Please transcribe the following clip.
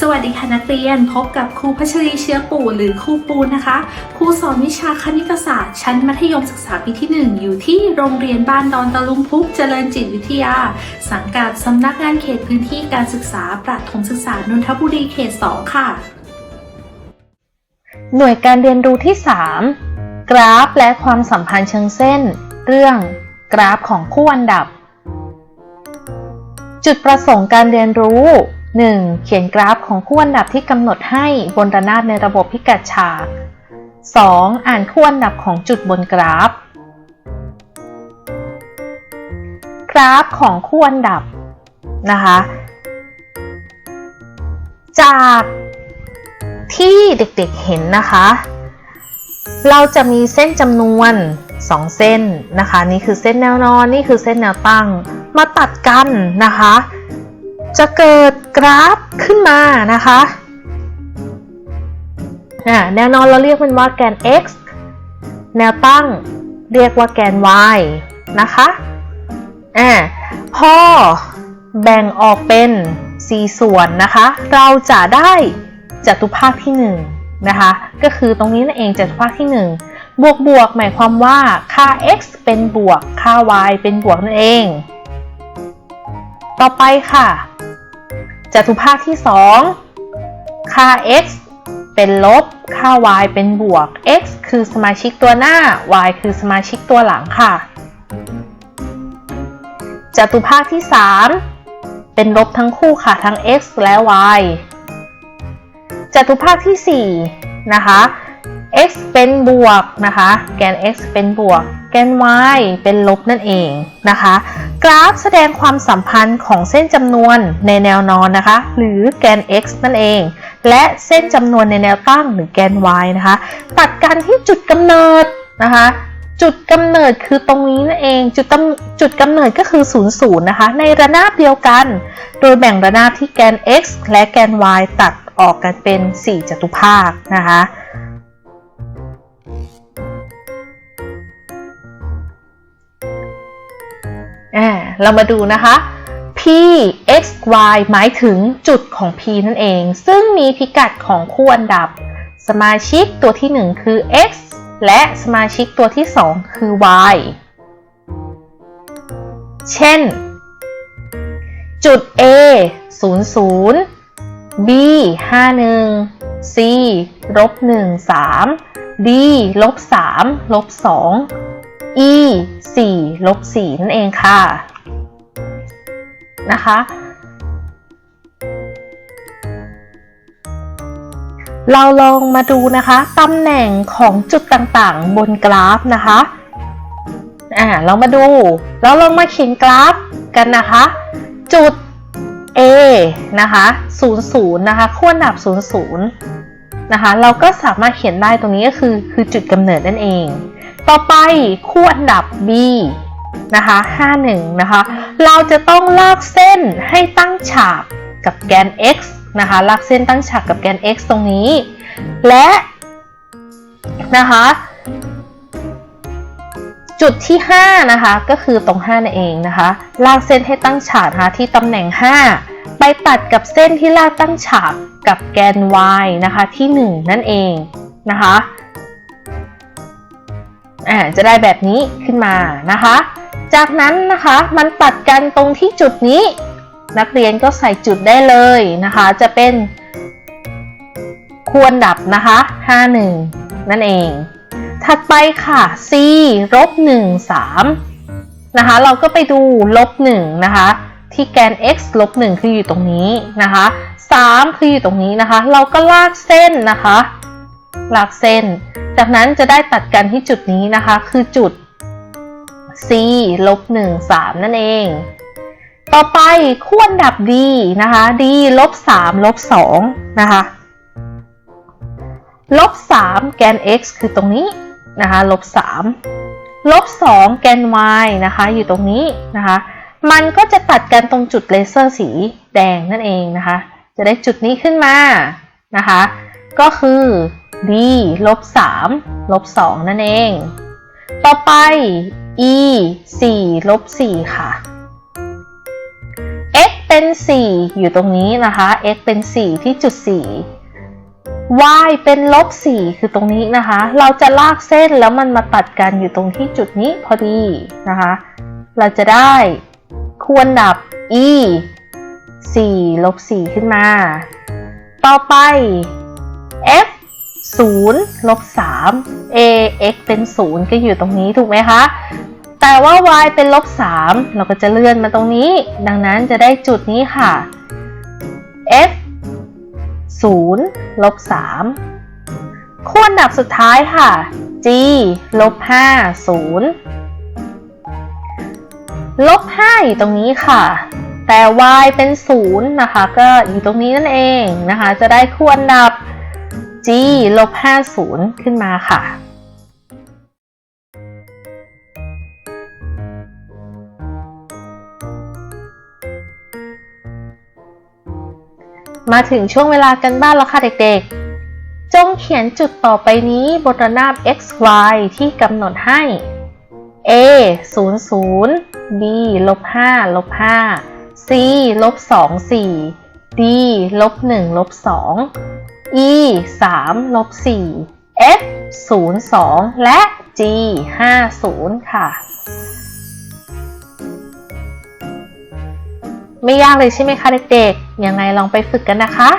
สวัสดีค่ะนักเรียนพบกับครูพัชรีเชื้อปู่หรือครูปูนนะคะ ครูสอนวิชาคณิตศาสตร์ ชั้นมัธยมศึกษาปีที่ 1 อยู่ที่โรงเรียนบ้านดอนตะลุงพุกเจริญจิตวิทยา สังกัดสำนักงานเขตพื้นที่การศึกษาประถมศึกษานนทบุรีเขต 2 ค่ะ หน่วยการเรียนรู้ที่ 3 กราฟและความสัมพันธ์เชิงเส้น เรื่อง กราฟของคู่อันดับ จุดประสงค์การเรียนรู้ 1. เขียนกราฟของคู่อันดับที่กำหนดให้บนระนาบในระบบพิกัดฉาก 2. อ่านคู่อันดับของจุดบนกราฟ กราฟของคู่อันดับนะคะ จากที่เด็กๆเห็นนะคะ เราจะมีเส้นจำนวน 2 เส้นนะคะ นี่คือเส้นแนวนอน นี่คือเส้นแนวตั้ง มาตัดกันนะคะ จะเกิดกราฟขึ้นมานะคะแนวนอนเราเรียกมันว่าแกน x แนวตั้งเรียกว่าแกน y นะคะอ่าพอแบ่งออกเป็น 4 ส่วนนะคะ เราจะได้จัตุภาคที่1นะคะ ก็คือตรงนี้นั่นเองจัตุภาคที่ 1 บวกบวกหมายความว่าค่า x เป็นบวก ค่า y เป็นบวกนั่นเอง ต่อไปค่ะ จตุภาคที่ 2 ค่า x เป็นลบ ค่า y เป็นบวก x คือสมาชิกตัวหน้า y คือสมาชิกตัวหลังค่ะจตุภาคที่ 3 เป็นลบทั้งคู่ค่ะ ทั้ง x และ y จตุภาคที่ 4 นะคะ x เป็นบวกนะคะ แกน x เป็นบวก แกน y เป็นลบนั่นเองนะคะ กราฟแสดงความสัมพันธ์ของเส้นจำนวนในแนวนอนนะคะ หรือแกน x นั่นเอง และเส้นจำนวนในแนวตั้งหรือแกน y นะคะ ตัดกันที่จุดกำเนิดนะคะ จุดกำเนิดคือตรงนี้นั่นเอง จุดกำจุดกำเนิดก็คือ 0 0 นะคะ ในระนาบเดียวกัน โดยแบ่งระนาบที่แกน x และแกน y ตัดออกกันเป็น 4 จัตุภาคนะคะ อ่าเรามาดูนะคะ p x y หมายถึงจุดของ p นั่นเอง ซึ่งมีพิกัดของคู่อันดับ สมาชิกตัวที่ 1 คือ x และสมาชิกตัวที่ 2 คือ y เช่น จุด a 0 0 b 51 c ลบ1 3 d ลบ3ลบ2 e 4ลบ4นั่นเองค่ะ นะคะ เราลองมาดูนะคะตำแหน่งของจุดต่างๆ บนกราฟนะคะอ่าเรามาดูแล้วลองมาเขียนกราฟกันนะคะ จุด A นะคะ00นะคะขั้วอันดับ00นะคะ เราก็สามารถเขียนได้ตรงนี้ก็คือคือจุดกำเนิดนั่นเอง ต่อไปคู่อันดับ B นะคะ 51 นะคะ เราจะต้องลากเส้นให้ตั้งฉากกับแกน x นะคะ ลากเส้นตั้งฉากกับแกน x ตรงนี้ และนะคะจุดที่ 5 นะคะ ก็คือตรง 5นั่นเองนะคะ ลากเส้นให้ตั้งฉากนะคะที่ตำแหน่ง 5 ไปตัดกับเส้นที่ลากตั้งฉากกับแกน y นะคะที่ 1 นั่นเองนะคะ อ่าจะได้แบบนี้ขึ้นมานะคะ จากนั้นนะคะมันตัดกันตรงที่จุดนี้ นักเรียนก็ใส่จุดได้เลยนะคะ จะเป็น ควรดับนะคะ 51 นั่นเอง ถัดไปค่ะ c ลบ1 3นะคะ เราก็ไปดูลบ1นะคะที่แกน x ลบ1คืออยู่ตรงนี้นะคะ 3 คืออยู่ตรงนี้นะคะ เราก็ลากเส้นนะคะ ลากเส้น จากนั้นจะได้ตัดกันที่จุดนี้นะคะ คือจุด c ลบ1 3 นั่นเอง ต่อไปคู่อันดับ d นะคะ d ลบ3ลบ2นะคะ ลบ 3 แกน x คือตรงนี้นะคะลบ 3 ลบ 2 แกน y นะคะ อยู่ตรงนี้นะคะ มันก็จะตัดกันตรงจุดเลเซอร์สีแดงนั่นเองนะคะ จะได้จุดนี้ขึ้นมานะคะ ก็คือ d ลบ3ลบ2นั่นเอง ต่อไป e 4ลบ4ค่ะ x เป็นเป็น 4 อยู่ตรงนี้นะคะ x เป็น 4 ที่จุด 4 y เป็นลบ 4 คือตรงนี้นะคะ เราจะลากเส้นแล้วมันมาตัดกันอยู่ตรงที่จุดนี้พอดีนะคะ เราจะได้ควรดับ e 4ลบ4ขึ้นมา ต่อไป f 0ลบ3 a x เป็น 0 ก็อยู่ตรงนี้ถูกไหมคะ แต่ว่า y เป็นลบ3เราก็จะเลื่อนมาตรงนี้ ดังนั้นจะได้จุดนี้ค่ะ f 0ลบ3ขั้วอันดับสุดท้ายค่ะ g ลบ5 0ลบ5อยู่ตรงนี้ค่ะแต่ y เป็น 0 นะคะ ก็อยู่ตรงนี้นั่นเองนะคะ จะได้คู่อันดับ g ลบ50 ขึ้นมาค่ะ มาถึงช่วงเวลากันบ้านแล้วค่ะเด็กๆ จงเขียนจุดต่อไปนี้บนระนาบ x y ที่กำหนดให้ a 0 0 b ลบ5ลบ5 c ลบ2 4 d ลบ1ลบ2 e 3ลบ4 f 0 2 และ g 5 0 ค่ะ ไม่ยากเลยใช่ไหมคะเด็กๆ ยังไงลองไปฝึกกันนะคะ